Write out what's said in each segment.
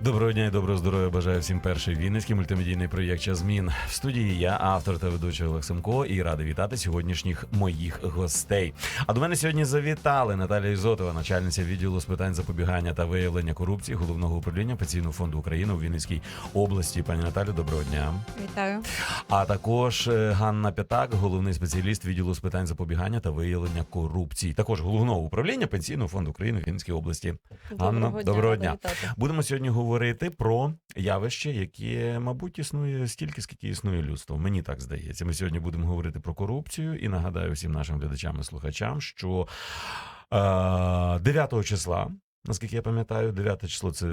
Доброго дня і доброго здоров'я бажаю всім перший вінницький мультимедійний проєкт «Час змін. В студії я, автор та ведучий Олег Семко, і радий вітати сьогоднішніх моїх гостей. А до мене сьогодні завітали Наталія Ізотова, начальниця відділу з питань запобігання та виявлення корупції головного управління Пенсійного фонду України у Вінницькій області. Пані Наталю, доброго дня. Вітаю. А також е, Ганна П'ятак, головний спеціаліст відділу з питань запобігання та виявлення корупції, також головного управління Пенсійного фонду України в Вінницькій області. Ганно, доброго дня. вітати. Будемо сьогодні говорити про явище, яке, мабуть, існує стільки, скільки існує людство. Мені так здається. Ми сьогодні будемо говорити про корупцію і нагадаю всім нашим глядачам і слухачам, що е, 9 числа. Наскільки я пам'ятаю, 9 число це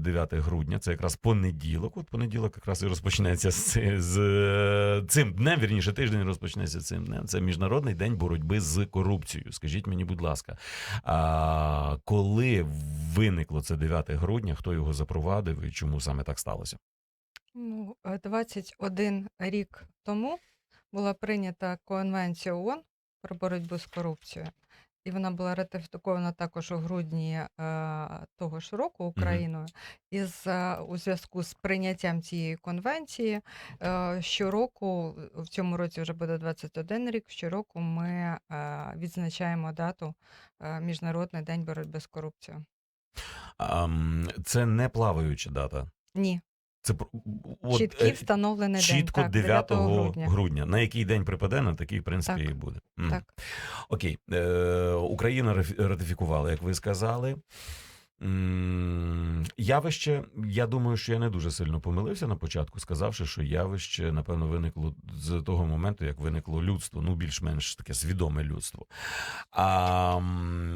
9 грудня, це якраз понеділок. От понеділок якраз і розпочнеться з, з е, цим днем, вірніше, тиждень розпочнеться цим днем. Це Міжнародний день боротьби з корупцією. Скажіть мені, будь ласка, а, коли виникло це 9 грудня, хто його запровадив і чому саме так сталося? Ну, е, 21 рік тому була прийнята Конвенція ООН про боротьбу з корупцією, і вона була ратифікована також у грудні е, того ж року Україною. І з, е, у зв'язку з прийняттям цієї конвенції е, щороку, в цьому році вже буде 21 рік, щороку ми е, відзначаємо дату е, Міжнародний день боротьби з корупцією. Це не плаваюча дата. Ні, Це от, чіткий е, встановлений чітко день. Так, 9 грудня. грудня. На який день припаде, на такий, в принципі, Так. і буде. Так. Окей. Е, Україна ратифікувала, як ви сказали. Явище, я думаю, що я не дуже сильно помилився на початку, сказавши, що явище, напевно, виникло з того моменту, як виникло людство, ну, більш-менш таке свідоме людство. А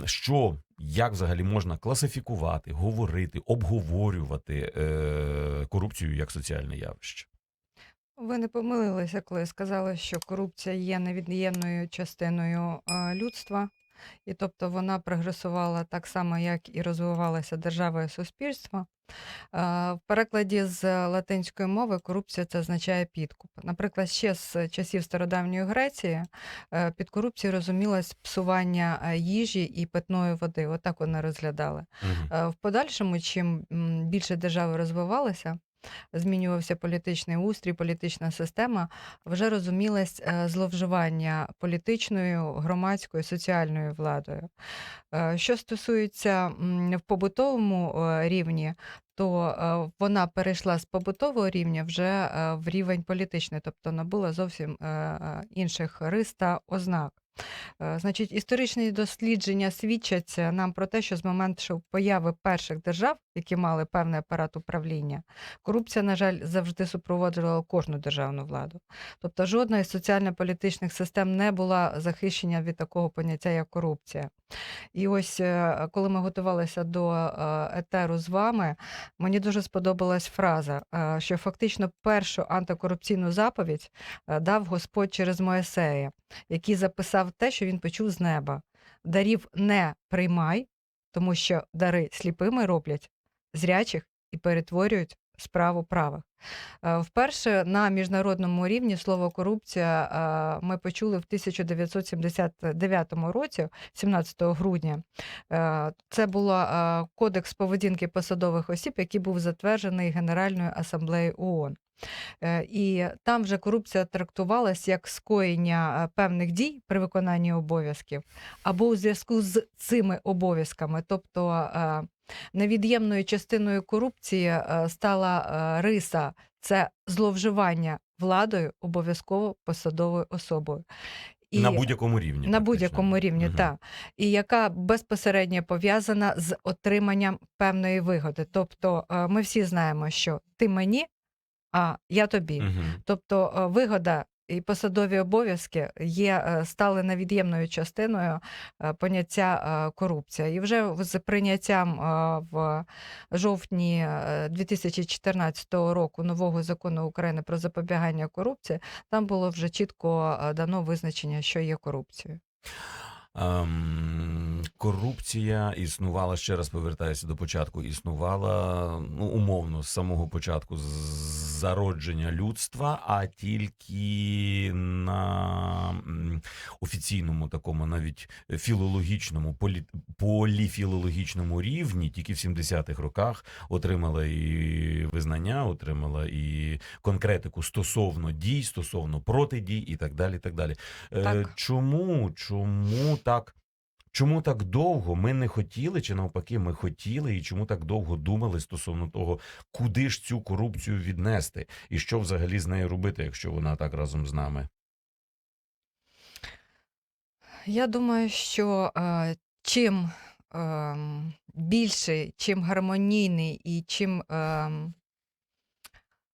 що, як взагалі можна класифікувати, говорити, обговорювати е, корупцію як соціальне явище? Ви не помилилися, коли сказали, що корупція є невід'ємною частиною е, людства, і тобто вона прогресувала так само, як і розвивалася держава і суспільство. В перекладі з латинської мови корупція це означає підкуп. Наприклад, ще з часів стародавньої Греції е, під корупцією розумілось псування е, їжі і питної води. Отак вони розглядали. Е, В подальшому, чим більше держави розвивалися, змінювався політичний устрій, політична система, вже розумілось е, зловживання політичною, громадською, соціальною владою. Е, Що стосується в побутовому е, рівні, то вона перейшла з побутового рівня вже в рівень політичний, тобто набула зовсім інших рис та ознак. Е, Значить, історичні дослідження свідчать нам про те, що з моменту появи перших держав, які мали певний апарат управління, корупція, на жаль, завжди супроводжувала кожну державну владу. Тобто жодна із соціально-політичних систем не була захищена від такого поняття, як корупція. І ось е, коли ми готувалися до е, етеру з вами, мені дуже сподобалась фраза, що фактично першу антикорупційну заповідь дав Господь через Моїсея, який записав те, що він почув з неба. Дарів не приймай, тому що дари сліпими роблять зрячих і перетворюють справу правих. Е, Вперше на міжнародному рівні слово корупція е, ми почули в 1979 році, 17 грудня. Е, Це був кодекс поведінки посадових осіб, який був затверджений Генеральною асамблеєю ООН. І там вже корупція трактувалась як скоєння певних дій при виконанні обов'язків або у зв'язку з цими обов'язками. Тобто невід'ємною частиною корупції стала риса це зловживання владою обов'язково посадовою особою. на будь-якому рівні. На будь-якому рівні, угу. так. І яка безпосередньо пов'язана з отриманням певної вигоди. Тобто е, ми всі знаємо, що ти мені, а я тобі. Угу. Тобто е, вигода і посадові обов'язки є е, стали невід'ємною частиною е, поняття е, корупція. І вже з прийняттям в жовтні е, 2014 року нового закону України про запобігання корупції, там було вже чітко дано визначення, що є корупцією. Ем, корупція існувала ще раз повертаюся до початку. Існувала ну умовно з самого початку з зародження людства, а тільки на офіційному такому, навіть філологічному, полі, поліфілологічному рівні, тільки в 70-х роках отримала і визнання, отримала і конкретику стосовно дій, стосовно протидій і так далі. І так далі. Е, Так. Чому? Чому так? Чому так довго ми не хотіли, чи навпаки, ми хотіли, і чому так довго думали стосовно того, куди ж цю корупцію віднести, і що взагалі з нею робити, якщо вона так разом з нами? Я думаю, що е, чим ем, більший, чим гармонійний і чим ем,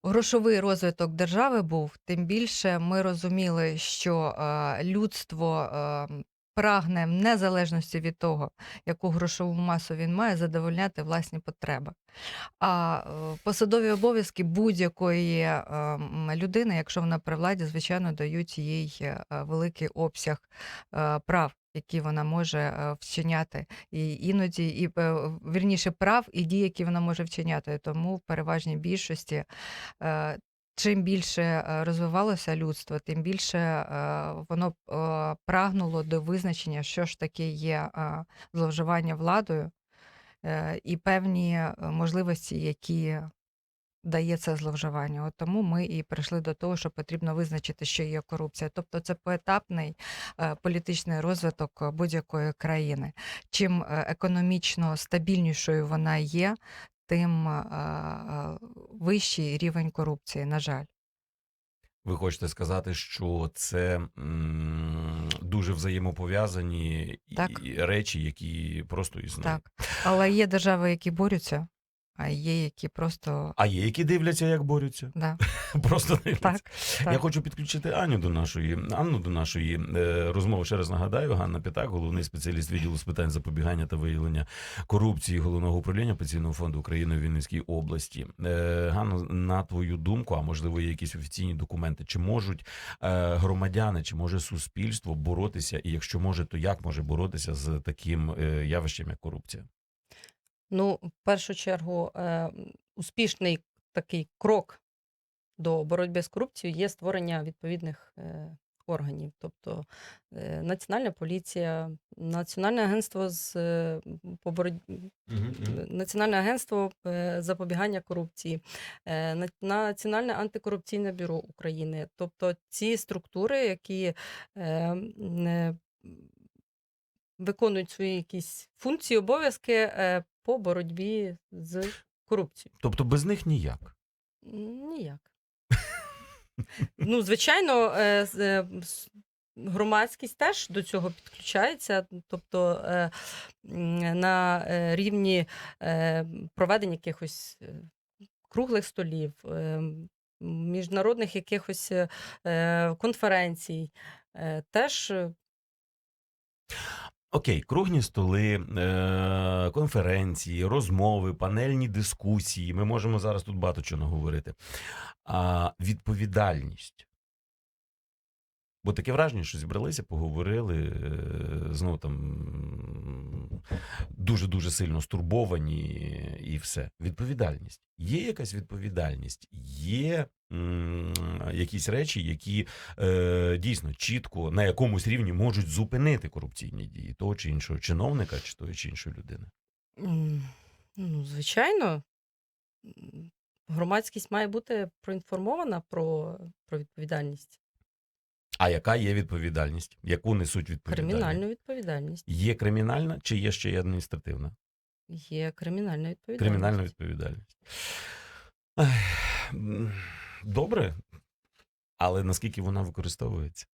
грошовий розвиток держави був, тим більше ми розуміли, що е, людство ем, прагне в незалежності від того, яку грошову масу він має, задовольняти власні потреби. А е, посадові обов'язки будь-якої ем, людини, якщо вона при владі, звичайно, дають їй е, великий обсяг е, прав, які вона може е, вчиняти, і іноді і е, вірніше прав і дій, які вона може вчиняти. Тому в переважній більшості. Чим більше е, розвивалося людство, тим більше е, воно е, прагнуло до визначення, що ж таке є зловживання владою, і певні можливості, які дає це зловживання. От тому ми і прийшли до того, що потрібно визначити, що є корупція. Тобто це поетапний політичний розвиток будь-якої країни. Чим економічно стабільнішою вона є, тим е, е, вищий рівень корупції, на жаль. Ви хочете сказати, що це м, дуже взаємопов'язані Так. речі, які просто існують. Так. Але є держави, які борються, а є, які просто. А є, які дивляться, як борються. Да, Просто дивляться. так, так. Я хочу підключити Аню до нашої Анну до нашої е, розмови. Ще раз нагадаю, Ганна Пітак, головний спеціаліст відділу з питань запобігання та виявлення корупції головного управління пенсійного фонду України в Вінницькій області. Е, Ганно, на твою думку, а можливо, є якісь офіційні документи, чи можуть е, громадяни, чи може суспільство боротися, і якщо може, то як може боротися з таким явищем, як корупція? Ну, в першу чергу, е, успішний такий крок до боротьби з корупцією є створення відповідних е, органів, тобто е, Національна поліція, Національне агентство з е, по боротьбі Національне агентство е, запобігання корупції, е, Національне антикорупційне бюро України. Тобто ці структури, які е, не виконують свої якісь функції, обов'язки е, по боротьбі з корупцією. Тобто без них ніяк. Ніяк. Ну, звичайно, е, е, громадськість теж до цього підключається. Тобто на рівні проведення якихось круглих столів, міжнародних якихось конференцій, теж Окей, круглі столи, е- конференції, розмови, панельні дискусії. Ми можемо зараз тут багато чого наговорити. Відповідальність. Бо таке враження, що зібралися, поговорили, е, знову там дуже-дуже сильно стурбовані і все. Відповідальність. Є якась відповідальність, є якісь речі, які е, дійсно чітко на якомусь рівні можуть зупинити корупційні дії того чи іншого чиновника, чи тої чи іншої людини. Ну, звичайно, громадськість має бути проінформована про, про відповідальність, А яка є відповідальність? Яку несуть відповідальність? кримінальну відповідальність. Є кримінальна чи є ще й адміністративна? Є кримінальна відповідальність. Кримінальна відповідальність. Добре, але наскільки вона використовується?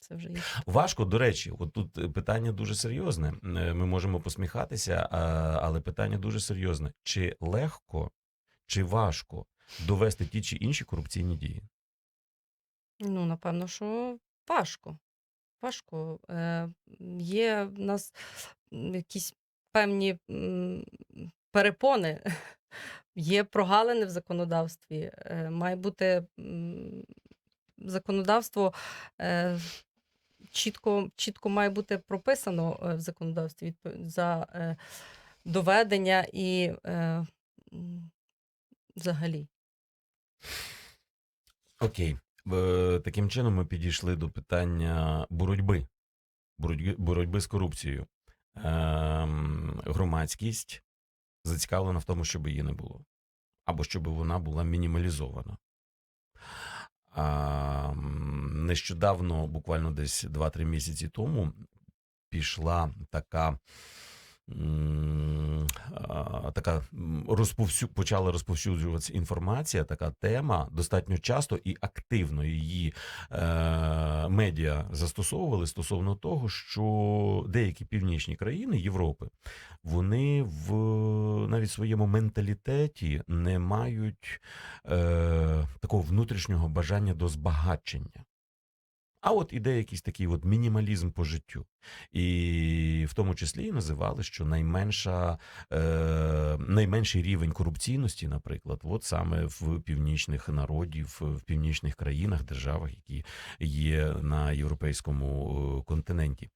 Це вже є. Важко, до речі, от тут питання дуже серйозне. Е, Ми можемо посміхатися, але питання дуже серйозне: чи легко, чи важко довести ті чи інші корупційні дії? Ну, напевно, що важко. Важко. Е, є в нас якісь певні перепони, є прогалини в законодавстві. Е, має бути законодавство е, чітко, чітко має бути прописано е, в законодавстві за е, доведення і е, взагалі. Окей. Е, Таким чином ми підійшли до питання боротьби. Боротьби, з корупцією. Ем, громадськість зацікавлена в тому, щоб її не було. Або щоб вона була мінімалізована. А, м, нещодавно, буквально десь 2-3 місяці тому, пішла така. Така розповсю... почала розповсюджуватися інформація, така тема достатньо часто і активно її е... медіа застосовували стосовно того, що деякі північні країни Європи вони в навіть своєму менталітеті не мають е... такого внутрішнього бажання до збагачення. А от іде якийсь такий от мінімалізм по життю. І в тому числі і називали, що найменша, е, найменший рівень корупційності, наприклад, от саме в північних народів, в північних країнах, державах, які є на європейському е, континенті.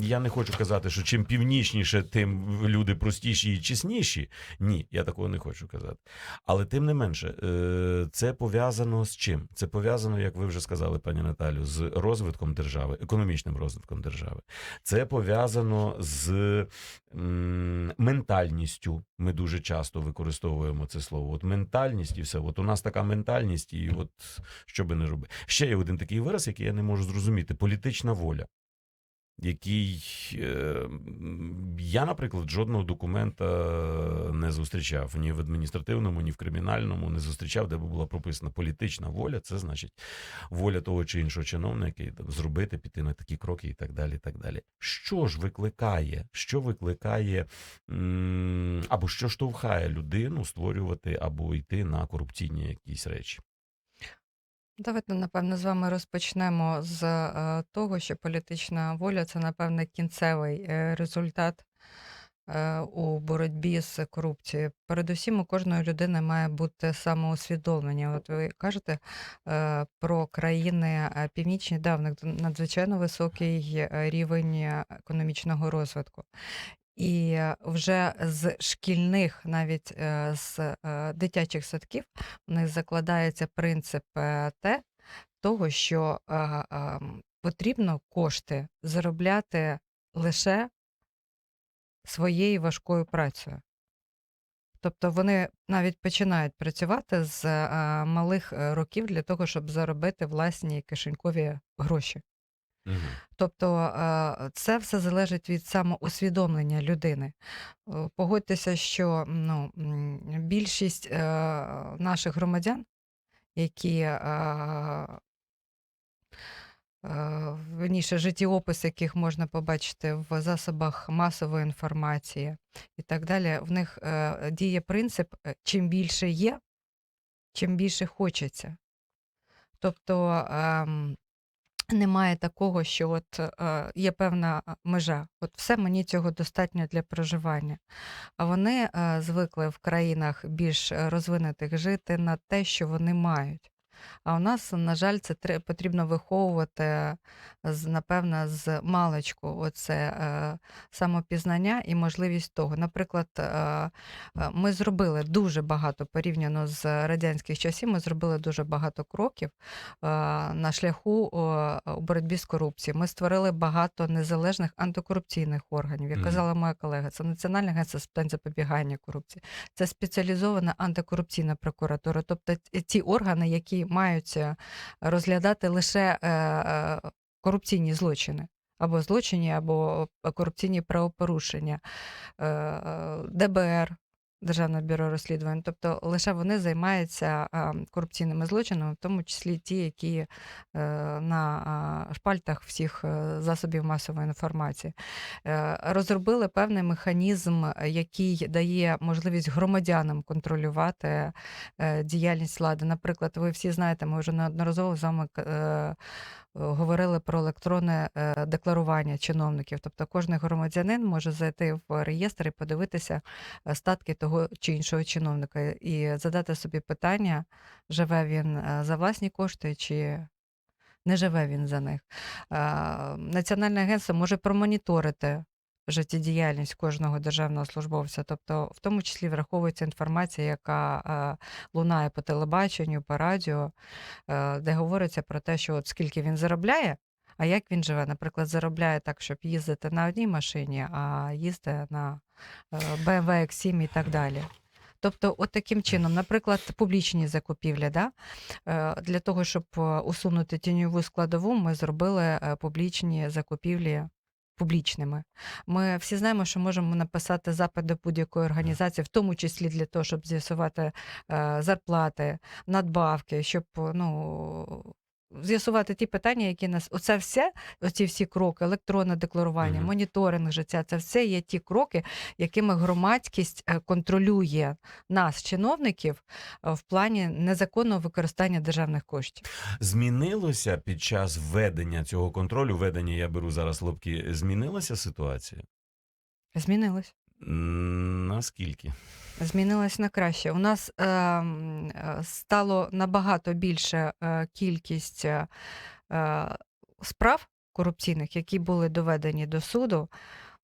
Я не хочу казати, що чим північніше, тим люди простіші і чесніші. Ні, я такого не хочу казати. Але тим не менше, е, це пов'язано з чим? Це пов'язано, як ви вже сказали, пані Наталю, з розвитком держави, економічним розвитком держави. Це пов'язано з ментальністю. Ми дуже часто використовуємо це слово. От ментальність і все. От у нас така ментальність, і от що би не робити. Ще є один такий вираз, який я не можу зрозуміти: політична воля. Який е, я, наприклад, жодного документа не зустрічав ні в адміністративному, ні в кримінальному, не зустрічав, де би була прописана політична воля. Це значить воля того чи іншого чиновника там, зробити, піти на такі кроки і так далі. і так далі. Що ж викликає, що викликає або що штовхає людину створювати або йти на корупційні якісь речі? Давайте, напевно, з вами розпочнемо з е, того, що політична воля це, напевне, кінцевий е, результат е, у боротьбі з корупцією. Передусім, у кожної людини має бути самоусвідомлення. От ви кажете про країни е, північні, да, в них надзвичайно високий рівень економічного розвитку. І е, вже з шкільних, навіть е, з е, дитячих садків, у них закладається принцип те, того, що потрібно кошти заробляти лише своєю важкою працею. Тобто вони навіть починають працювати з малих років для того, щоб заробити власні кишенькові гроші. Тобто е, це все залежить від самоусвідомлення людини. Е, Погодьтеся, що ну, більшість е, наших громадян, які верніше, життєопис, яких можна побачити в засобах масової інформації і так далі, в них діє принцип: чим більше є, чим більше хочеться. Тобто ем, немає такого, що от е, є певна е, межа. От все мені цього достатньо для проживання. А вони е, звикли в країнах більш е, розвинутих жити на те, що вони мають. А у нас, на жаль, це потрібно виховувати з, напевно, з маличку. Оце е, самопізнання і можливість того. Наприклад, е, е, ми зробили дуже багато порівняно з радянських часів. Ми зробили дуже багато кроків на шляху у боротьбі з корупцією. Ми створили багато незалежних антикорупційних органів. Як казала моя колега, це Національне агентство з питань запобігання корупції, це спеціалізована антикорупційна прокуратура, тобто ті органи, які мають е, розглядати лише е, е, корупційні злочини. Або злочині, або корупційні правопорушення, ДБР, Державне бюро розслідувань. Тобто лише вони займаються корупційними злочинами, в тому числі ті, які е, на шпальтах всіх е, засобів масової інформації. Е, Розробили певний механізм, який дає можливість громадянам контролювати діяльність влади. Наприклад, ви всі знаєте, ми вже неодноразово з вами говорили про електронне е, декларування чиновників. Тобто кожен громадянин може зайти в реєстр і подивитися е, статки того чи іншого чиновника і задати собі питання, живе він е, за власні кошти чи Не живе він за них. Національне агентство може промоніторити життєдіяльність кожного державного службовця, тобто в тому числі враховується інформація, яка е, лунає по телебаченню, по радіо, е, де говориться про те, що от скільки він заробляє. А як він живе? Наприклад, заробляє так, щоб їздити на одній машині, а їздить на е, BMW X7 і так далі. Тобто, от таким чином, наприклад, публічні закупівлі, да? Е, для того, щоб е, усунути тіньову складову, ми зробили е, публічні закупівлі публічними. Ми всі знаємо, що можемо написати запит до будь-якої організації, в тому числі для того, щоб з'ясувати е, зарплати, надбавки, щоб ну. З'ясувати ті питання, які нас оце все, оці всі кроки, електронне декларування, Мгм. моніторинг життя, це все є ті кроки, якими громадськість е, контролює нас, чиновників, е, в плані незаконного використання державних коштів. Змінилося під час введення цього контролю, введення я беру зараз лобки, змінилася ситуація? Змінилось. Наскільки? Змінилось на краще. У нас е, е, стало набагато більше е, кількість е, е, справ корупційних, які були доведені до суду.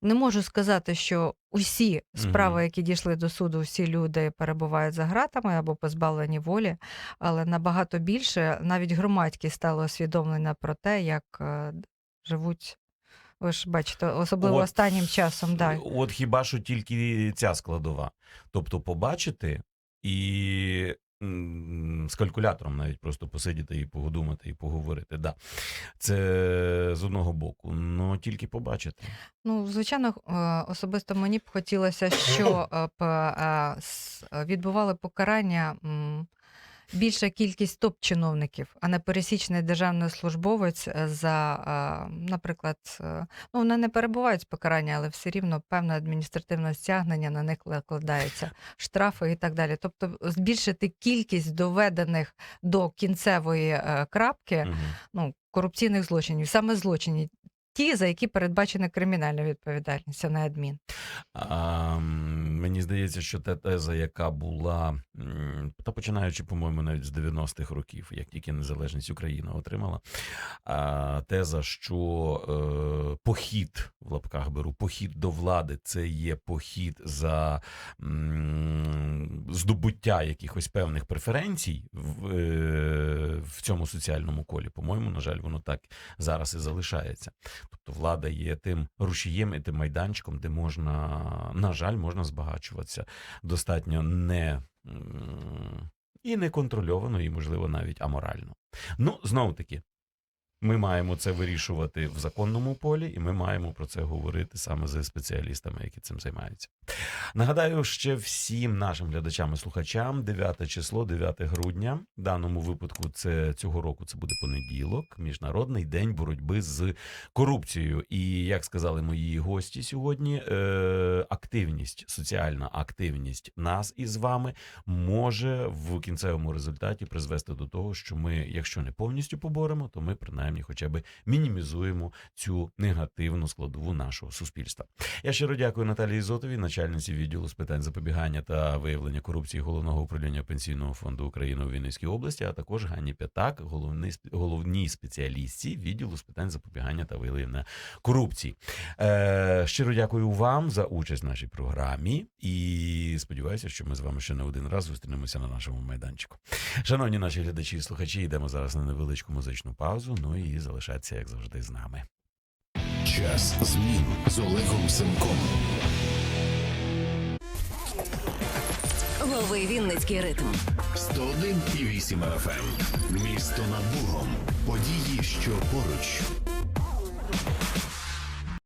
Не можу сказати, що усі справи, які дійшли до суду, всі люди перебувають за ґратами або позбавлені волі, але набагато більше навіть громадськість стало усвідомлена про те, як е, живуть. Ви ж бачите, особливо От, останнім часом. Да. От хіба що тільки ця складова. Тобто побачити і з калькулятором навіть просто посидіти і подумати, і поговорити. Да. Це з одного боку. Ну тільки побачити. Ну, звичайно, е, особисто мені б хотілося, що е, е, відбували покарання більша кількість топ-чиновників, а не пересічний державний службовець е, за, е, наприклад, е, ну вони не перебувають з покарання, але все рівно певне адміністративне стягнення на них накладається, штрафи і так далі. Тобто збільшити кількість доведених до кінцевої крапки Мгм. ну, корупційних злочинів, саме злочинів. Ті, за які передбачена кримінальна відповідальність, а не адмін. А, мені здається, що та теза, яка була, та починаючи, по-моєму, навіть з 90-х років, як тільки незалежність Україна отримала, а, теза, що е, похід в лапках беру, похід до влади це є похід за м, здобуття якихось певних преференцій в, е, в цьому соціальному колі. По-моєму, на жаль, воно так зараз і залишається. Тобто влада є тим рушієм і тим майданчиком, де можна, на жаль, можна збагачуватися достатньо не і не контрольовано, і, можливо, навіть аморально. Ну, знову таки. Ми маємо це вирішувати в законному полі, і ми маємо про це говорити саме з спеціалістами, які цим займаються. Нагадаю ще всім нашим глядачам і слухачам 9 число, 9 грудня. В даному випадку це цього року це буде понеділок, міжнародний день боротьби з корупцією. І як сказали мої гості сьогодні, е, активність, соціальна активність нас із вами може в кінцевому результаті призвести до того, що ми, якщо не повністю поборемо, то ми принаймні хоча б мінімізуємо цю негативну складову нашого суспільства. Я щиро дякую Наталії Зотовій, начальниці відділу з питань запобігання та виявлення корупції головного управління пенсійного фонду України у Вінницькій області, а також Ганні П'ятак, головний головній спеціалістці відділу з питань запобігання та виявлення корупції. Е, щиро дякую вам за участь в нашій програмі і сподіваюся, що ми з вами ще не один раз зустрінемося на нашому майданчику. Шановні наші глядачі і слухачі, йдемо зараз на невеличку музичну паузу. Ну і залишатися, як завжди, з нами. Час змін з Олегом Семком. Новий Вінницький ритм. 101,8 FM. Місто над Богом. Події, що поруч.